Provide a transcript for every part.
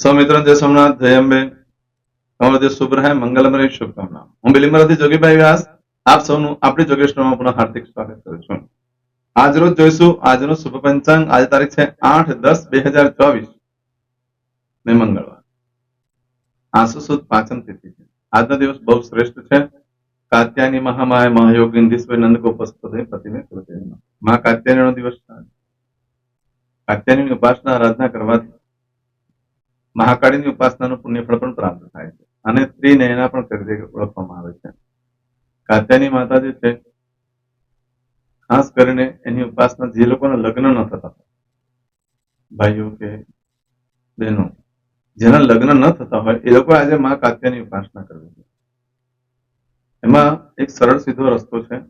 સૌ મિત્રો જય સોમનાથ જય અંબે તમારો દિવસ શુભ રહે મંગલમય શુભકામના હું બિલીમરાથી જોગીભાઈ વ્યાસ આપ સૌનું આપણી જોગેશમાં પુનઃ હાર્દિક સ્વાગત કરું છું આજ રોજ જોઈશું આજનો શુભ પંચાંગ આજે તારીખ છે આઠ દસ બે હજાર ચોવીસ ને મંગળવાર આસુ સુદ પાંચમ તિથિ છે આજનો દિવસ બહુ શ્રેષ્ઠ છે કાત્યાની મહામાય મહાયોગી નંદીશ્વર નંદ ગોપસ્પદે પ્રતિમે કૃતે મા કાત્યાયનીનો દિવસ છે આજે. કાત્યાયનીની ઉપાસના આરાધના કરવાથી મહાકાળીની ઉપાસનાનું પુણ્યફળ પણ પ્રાપ્ત થાય છે. અને ત્રિનયના પણ તરીકે ઓળખવામાં આવે છે. કાત્યાની માતા જે છે. ખાસ કરીને એની ઉપાસના જે લોકોના લગ્ન ન થતા ભાઈઓ કે બહેનો, જેના લગ્ન ન થતા હોય, એ લોકો આજે મા કાત્યાની ઉપાસના કરવી છે. એમાં એક સરળ સીધો રસ્તો છે.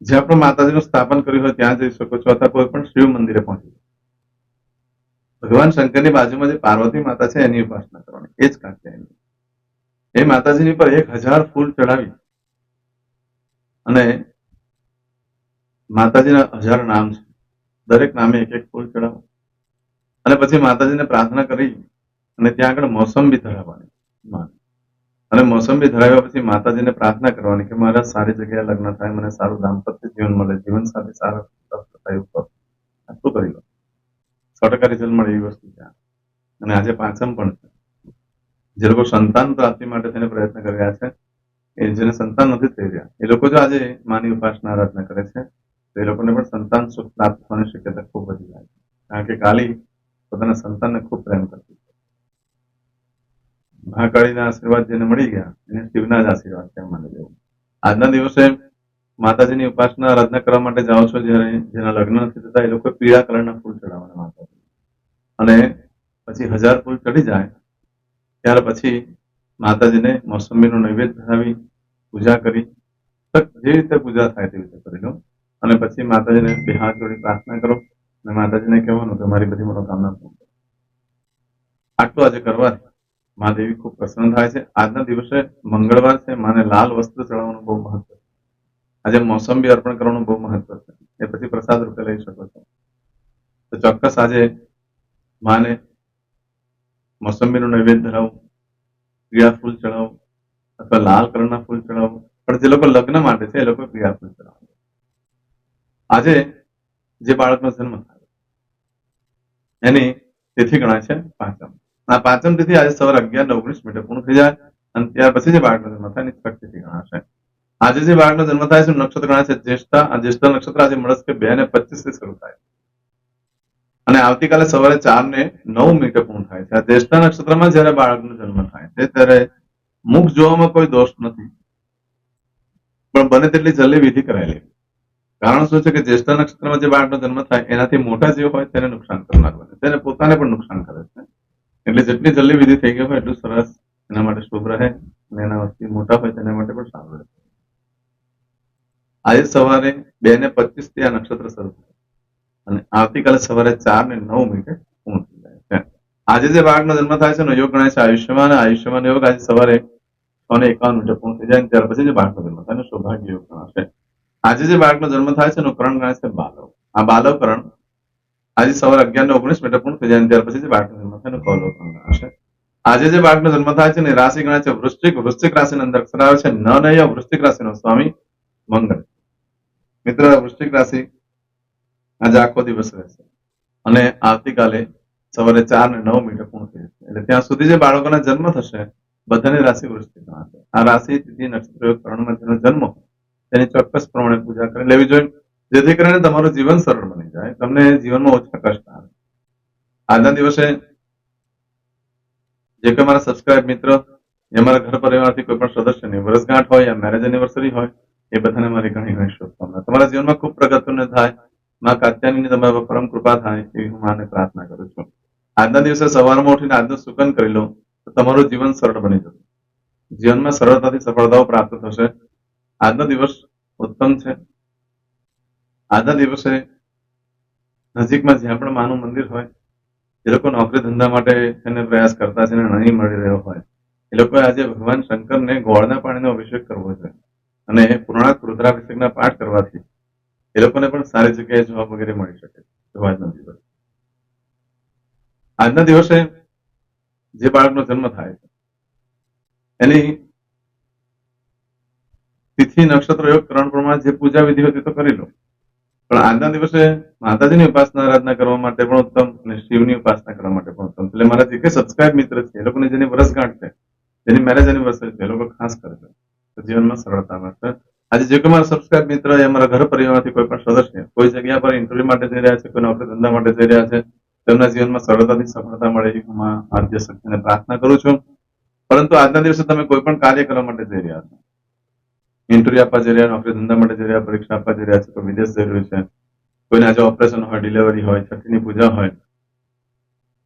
જે આપણે માતાજીનું સ્થાપન કર્યું હોય ત્યાં જઈ શકો છો, અથવા કોઈ પણ શિવ મંદિરે પહોંચી શકો. ભગવાન શંકરની બાજુમાં જે પાર્વતી માતા છે, એની ઉપાસના કરવાની. એ જ કાત્યાયની એ માતાજીની પર એક હજાર ફૂલ ચડાવી અને માતાજીના હજાર નામ છે. દરેક નામે એક એક ફૂલ ચડાવો. અને પછી માતાજીને પ્રાર્થના કરી અને ત્યાં આગળ મોસંબી ધરાવવાની માં. અને મોસંબી ધરાવ્યા પછી માતાજીને પ્રાર્થના કરવાની કે મારા સારી જગ્યાએ લગ્ન થાય, મને સારું દાંપત્ય જીવન મળે જીવન સાથે સારા થાય. આટલું કરી લો. સો ટકા રિઝલ્ટ મળે એવી વસ્તુ છે. અને આજે પાંચમ પણ છે. જે લોકો સંતાન પ્રાપ્તિ માટે તેને પ્રયત્ન કરી રહ્યા છે, એ જેને સંતાન નથી થઈ રહ્યા, એ લોકો જો આજે માની ઉપાસના આરાધના કરે છે, તો એ લોકોને પણ સંતાન સુખ પ્રાપ્ત થવાની શક્યતા ખૂબ વધી જાય છે. કારણ કે કાલી પોતાના સંતાનને ખૂબ પ્રેમ કરતી છે. મહાકાળીના આશીર્વાદ જેને મળી ગયા, એને શિવના જ આશીર્વાદ કેમ માની લેવું આજના દિવસે માતાજીની ઉપાસના આરાધના કરવા માટે જાઓ છો જ્યારે જેના લગ્ન નથી થતા, એ લોકો પીળા કલરના અને પછી હજાર ફૂલ ચડી જાય, ત્યાર પછી માતાજીને મોસંબીનો નૈવેદ્ય ધરાવી પૂજા કરી તો જે રીતે પૂજા થાય તેવી રીતે કરી લો. અને પછી માતાજીને બે હાથ જોડી પ્રાર્થના કરો અને માતાજીને કહેવાનું કે મારી બધી મનોકામના પૂર્ણ કરો. આટલું આજે કરવાથી મહાદેવી ખૂબ પ્રસન્ન થાય છે. આજના દિવસે મંગળવાર છે. માને લાલ વસ્ત્ર ચડાવવાનું બહુ મહત્વ છે. આજે મોસંબી અર્પણ કરવાનું બહુ મહત્વ છે. એ પછી પ્રસાદ રૂપે લઈ શકો છો. તો ચોક્કસ આજે માને, મોસંબીનું નૈવેદ્ય ધરાવો, પીળા ફૂલ ચડાવો, અથવા લાલ કલરના ફૂલ ચડાવો. પણ જે લોકો લગ્ન માટે છે, એ લોકો પીળા ફૂલ ચડાવો. આજે જે બાળકનો જન્મ થયો, એની તિથિ ગણાય છે પાંચમ. આ પાંચમ તિથિ આજે સવારે અગિયાર ને ઓગણીસ મિનિટે પૂર્ણ થઈ જાય, અને ત્યાર પછી જે બાળકનો જન્મ થાય, એની છઠ તિથિ ગણાશે આજે જે બાળકનો જન્મ થાય છે, નક્ષત્ર ગણાય છે જ્યેષ્ઠા, આ જ્યેષ્ઠા નક્ષત્ર આજે મળસ કે બે ને પચીસથી શરૂ થાય અને આવતીકાલે સવારે ચાર ને નવ મિનિટે પૂર્ણ થાય છે. આ જ્યેષ્ઠા નક્ષત્રમાં જયારે બાળકનો જન્મ થાય છે, ત્યારે મુખ જોવામાં કોઈ દોષ નથી. પણ બને તેટલી જલ્દી વિધિ કરાયેલી કારણ શું છે કે જ્યેષ્ઠા નક્ષત્રમાં જે બાળકનો જન્મ થાય, એનાથી મોટા જે હોય તેને નુકસાન કરનાર બને તેને પોતાને પણ નુકસાન કરે છે. એટલે જેટલી જલ્દી વિધિ થઈ ગઈ હોય, એટલું સરસ એના માટે શુભ રહે અને એના વસ્તી મોટા હોય તેના માટે પણ સારું રહે. આજે સવારે બે ને પચીસથી આ નક્ષત્ર શરૂ થાય અને આવતીકાલે સવારે ચાર ને નવ મિનિટે પૂર્ણ જાય છે. આજે જે બાળકનો જન્મ થાય છે ને યોગ ગણાય છે આયુષ્યમાન આયુષ્યમાન યોગ આજે સવારે છ ને એકાવન મિનિટે પૂર્ણ થઈ જાય ત્યાર પછી જે બાળકનો જન્મ થાય સૌભાગ્ય યોગ ગણાશે. આજે જે બાળકનો જન્મ થાય છે એનો કરણ ગણાય છે બાલવ. આ બાલવકરણ આજે સવારે અગિયાર ને ઓગણીસ મિનિટે પૂર્ણ થઈ જાય ત્યાર પછી જે બાળકનો જન્મ થાય એનો કૌલવકરણ ગણાશે. આજે જે બાળકનો જન્મ થાય છે ને રાશિ ગણાય છે વૃશ્ચિક. વૃશ્ચિક રાશિના અંદર અક્ષર આવે છે ન નય વૃશ્ચિક રાશિનો સ્વામી મંગળ. મિત્ર, વૃશ્ચિક રાશિ આજે આખો દિવસ રહેશે અને આવતીકાલે સવારે ચાર ને નવ મિનિટે પૂર્ણ થઈ જશે. એટલે ત્યાં સુધી જે બાળકોના જન્મ થશે, બધાની રાશિ વૃશ્ચિક ગણાશે આ રાશિ, તિથિ, નક્ષત્ર કર્ણમાં જેનો જન્મ તેની ચોક્કસ પ્રમાણે પૂજા કરી લેવી જોઈએ. જેથી કરીને તમારું જીવન સરળ બની જાય. તમને જીવનમાં ઓછા કષ્ટ આવે. આજના દિવસે જે કોઈ મારા સબસ્ક્રાઇબ મિત્ર જે મારા ઘર પરિવારથી કોઈ પણ સદસ્યની વર્ષગાંઠ હોય, યા મેરેજ એનિવર્સરી હોય, એ બધાને મારી ઘણી ઘણી શુભકામના. તમારા જીવનમાં ખૂબ પ્રગતિને થાય માં કાત્યાની તમારા પરમ કૃપા થાય એવી હું માને પ્રાર્થના કરું છું. આજના દિવસે સવારમાં ઉઠીને આજનું સુકન કરી લો, તો તમારું જીવન સરળ બની જશે. જીવનમાં સરળતાથી સફળતાઓ પ્રાપ્ત થશે. આજનો દિવસ ઉત્તમ છે. આજના દિવસે નજીકમાં જ્યાં પણ માનું મંદિર હોય, એ લોકો નોકરી ધંધા માટે એને પ્રયાસ કરતા છે અને નહીં મળી રહ્યો હોય, એ લોકોએ આજે ભગવાન શંકરને ગોળના પાણીનો અભિષેક કરવો છે અને પૂર્ણાક રુદ્રાભિષેકના પાઠ કરવાથી એ લોકોને પણ સારી જગ્યાએ જોબ વગેરે મળી શકે. આજના દિવસે આજના દિવસે જે બાળકનો જન્મ થાય છે, એની તિથિ નક્ષત્ર યોગ કરણ પ્રમાણે જે પૂજા વિધિ હતી તો કરી લો. પણ આજના દિવસે માતાજીની ઉપાસના આરાધના કરવા માટે પણ ઉત્તમ અને શિવની ઉપાસના કરવા માટે પણ ઉત્તમ. એટલે મારા જે કે સબસ્ક્રાઇબ મિત્ર છે, એ લોકોની જેની વર્ષગાંઠ છે, જેની મેરેજ એનિવર્સરી છે, એ લોકો ખાસ કરજો છે. જીવનમાં સરળતા મળશે. આજે જે કોઈ સબસ્ક્રાઇબ મિત્ર એ અમારા ઘર પરિવારમાંથી કોઈ પણ સદસ્ય, કોઈ જગ્યા પર ઇન્ટરવ્યુ માટે જઈ રહ્યા છે, કોઈ નોકરી ધંધા માટે જઈ રહ્યા છે, તેમના જીવનમાં સરળતાથી સફળતા મળે એવી હું આદ્ય શક્તિને પ્રાર્થના કરું છું. પરંતુ આજના દિવસે તમે કોઈ પણ કાર્ય કરવા માટે જઈ રહ્યા છો. ઇન્ટરવ્યુ આપવા જઈ રહ્યા, નોકરી ધંધા માટે જઈ રહ્યા, પરીક્ષા આપવા જઈ રહ્યા છે, કોઈ વિદેશ જઈ રહ્યું છે, કોઈને આજે ઓપરેશન હોય ડિલિવરી હોય, છઠ્ઠીની પૂજા હોય.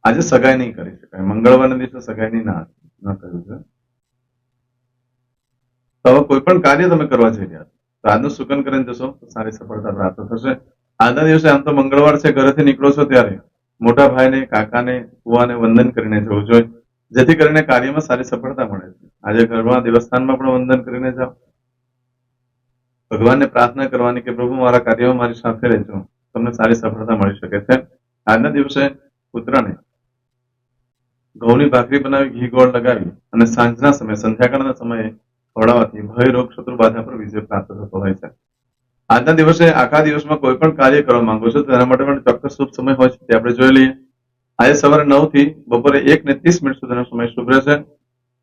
આજે સગાઈ નહીં કરી શકાય. મંગળવારના દિવસે સગાઈ નહીં ના કર્યું છે તો હવે કોઈ પણ કાર્ય તમે કરવા જઈ રહ્યા તો આજનું સુકન કરીને જશો, તો સારી સફળતા પ્રાપ્ત થશે. આજના દિવસે આમ તો મંગળવાર છે, ઘરેથી નીકળો છો ત્યારે. મોટા ભાઈને, કાકાને, કુવાને વંદન કરીને જવું જોઈએ. જેથી કરીને કાર્યમાં સારી સફળતા મળે છે. આજે ઘરમાં દેવસ્થાનમાં પણ વંદન કરીને જાઓ. ભગવાનને પ્રાર્થના કરવાની કે પ્રભુ, મારા કાર્યમાં મારી સાથે રહેજો. તમને સારી સફળતા મળી શકે છે. આજના દિવસે પુત્રને ઘઉંની ભાખરી બનાવી, ઘી ગોળ લગાવી અને સાંજના સમયે, સંધ્યાકાળના સમયે ખવડાવવાથી ભય, રોગ, શત્રુ બાધા પર વિજય પ્રાપ્ત થતો હોય છે. આજના દિવસે આખા દિવસમાં કોઈ પણ કાર્ય કરવા માંગો છો, તેના માટે પણ ચોક્કસ શુભ સમય હોય છે. તે આપણે જોઈ લઈએ. આજે સવારે નવથી બપોરે એક ને ત્રીસ મિનિટ સુધીનો સમય શુભ રહેશે.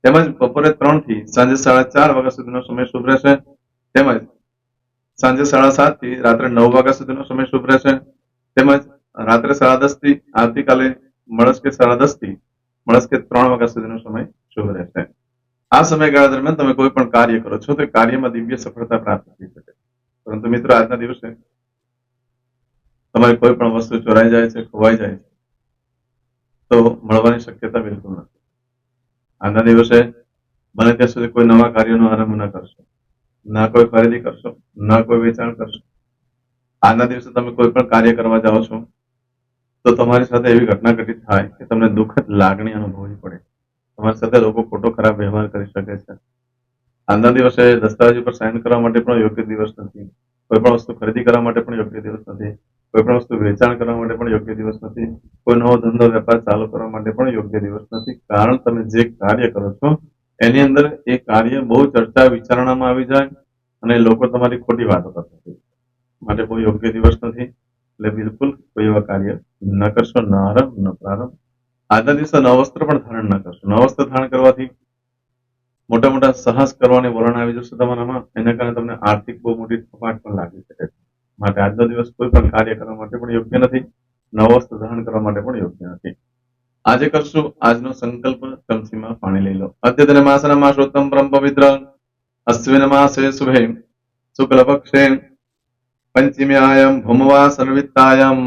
તેમજ બપોરે ત્રણથી સાંજે સાડા ચાર વાગ્યા સુધીનો સમય શુભ રહેશે. તેમજ સાંજે સાડા સાતથી રાત્રે નવ વાગ્યા સુધીનો સમય શુભ રહેશે. તેમજ રાત્રે સાડા દસથી આવતીકાલે મળસ્કે સાડા દસથી મળસ્કે ત્રણ વાગ્યા સુધીનો સમય શુભ રહેશે. આ સમયગાળા દરમિયાન તમે કોઈ પણ કાર્ય કરો છો, તો કાર્યમાં દિવ્ય સફળતા પ્રાપ્ત થઈ શકે. પરંતુ મિત્રો, આજના દિવસે તમારી કોઈ પણ વસ્તુ ચોરાઈ જાય છે, ખોવાઈ જાય છે, તો મળવાની શક્યતા બિલકુલ નથી. આજના દિવસે બને ત્યાં સુધી કોઈ નવા કાર્યનો આરંભ ન કરશો. ના કોઈ ખરીદી કરશો, ના કોઈ વેચાણ કરશો. આજના દિવસે તમે કોઈ પણ કાર્ય કરવા જાઓ છો, તો તમારી સાથે એવી ઘટના ઘટિત થાય કે તમને દુઃખદ લાગણી અનુભવવી પડે. તમારી સાથે લોકો ખોટો, ખરાબ વ્યવહાર કરી શકે છે. આજના દિવસે દસ્તાવેજ ઉપર સાઇન કરવા માટે પણ યોગ્ય દિવસ નથી. કોઈ પણ વસ્તુ ખરીદી કરવા માટે પણ યોગ્ય દિવસ નથી. કોઈ પણ વસ્તુ વેચાણ કરવા માટે પણ યોગ્ય દિવસ નથી. કોઈ નવો ધંધો, વેપાર ચાલુ કરવા માટે પણ યોગ્ય દિવસ નથી. કારણ તમે જે કાર્ય કરો છો, એની અંદર એ કાર્ય બહુ ચર્ચા વિચારણામાં આવી જાય અને લોકો તમારી ખોટી વાતો કરતા માટે બહુ યોગ્ય દિવસ નથી. એટલે બિલકુલ કોઈ એવા કાર્ય ન કરશો, ન આરંભ, ન પ્રારંભ. આજના દિવસે નવસ્ત્ર પણ ધારણ ના કરશો. નવસ્ત્ર ધારણ કરવાથી મોટા મોટા સાહસ કરવાની વલણ આવી જશે તમારામાં. એના કારણે તમને આર્થિક બહુ મોટી થપાટ પણ લાગી શકે છે. માટે આજનો દિવસ કોઈ પણ કાર્ય કરવા માટે પણ યોગ્ય નથી. નવસ્ત્ર ધારણ કરવા માટે પણ યોગ્ય નથી. આજે કરશું આજનો સંકલ્પ. ચમચીમાં પાણી લઈ લો. અદ્યતન માસના માસોત્તમ પરમ પવિત્ર અશ્વિન માસે શુભે. શુક્લ પક્ષે પંચમ્યાયમ ભૂમવા સર્વિતાયમ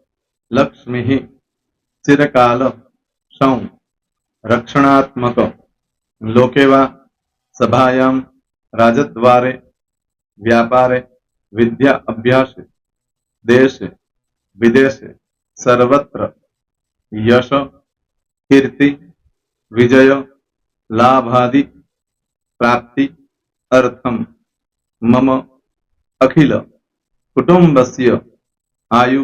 લક્ષ્મી ચિરકાલ સૌ રક્ષણાત્મક લોકેવા સભાયામ રાજદ્વારે વ્યાપારે વિદ્યા અભ્યાસે દેશે વિદેશે સર્વત્ર યશ કીર્તિ વિજય લાભાદિ પ્રાપ્તિ અર્થમ મમ અખિલ કુટુંબસ્ય આયુ